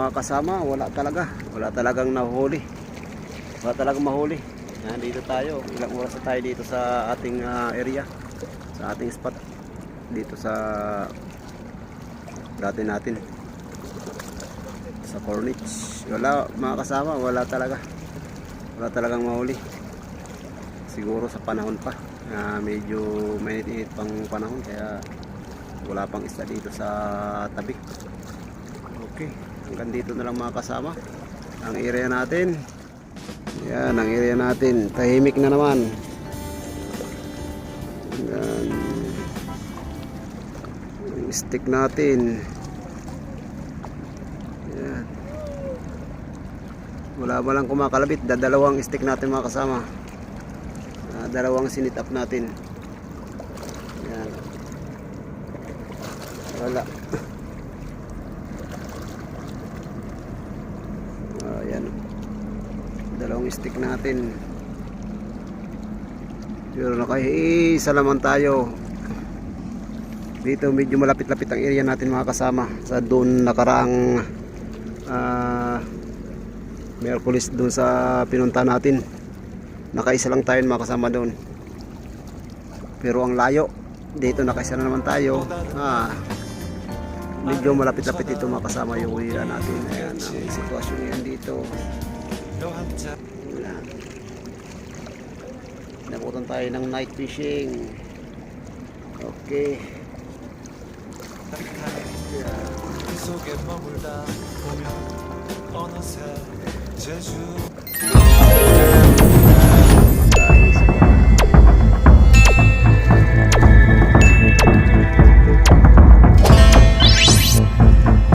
mga kasama, wala talaga. Wala talagang nahuli. Wala talagang mahuli. Yan, dito tayo. Ilang oras na tayo dito sa ating ah, area. Sa ating spot. Dito sa dati natin. Sa Corniche. Wala, mga kasama, wala talaga. Wala talagang mahuli. Siguro sa panahon pa. na medyo mainit-init pang panahon kaya wala pang isda dito sa tabi. Okay, hanggang dito na lang mga kasama. Ang area natin. Yan, ang area natin. Tahimik na naman. Yan. Yung stick natin. Yan. Wala ba lang kumakalabit. Dadalawang stick natin mga kasama. Ah, dalawang sinit up natin. Yan. Wala. Ayan. Dalawang stick natin. Pero nakaisa naman tayo. Dito medyo malapit-lapit ang area natin mga kasama. Sa doon nakaraang ah Merkulis doon sa pinunta natin. Nakaisa lang tayo mga kasama doon. Pero ang layo. Dito nakaisa na naman tayo. Ah, medyo malapit-lapit dito mga kasama yung area natin. Ayan ang sitwasyon ngayon dito Wala. Nabutan tayo ng night fishing. Okay. 속에 머물다 보면 어느새 제주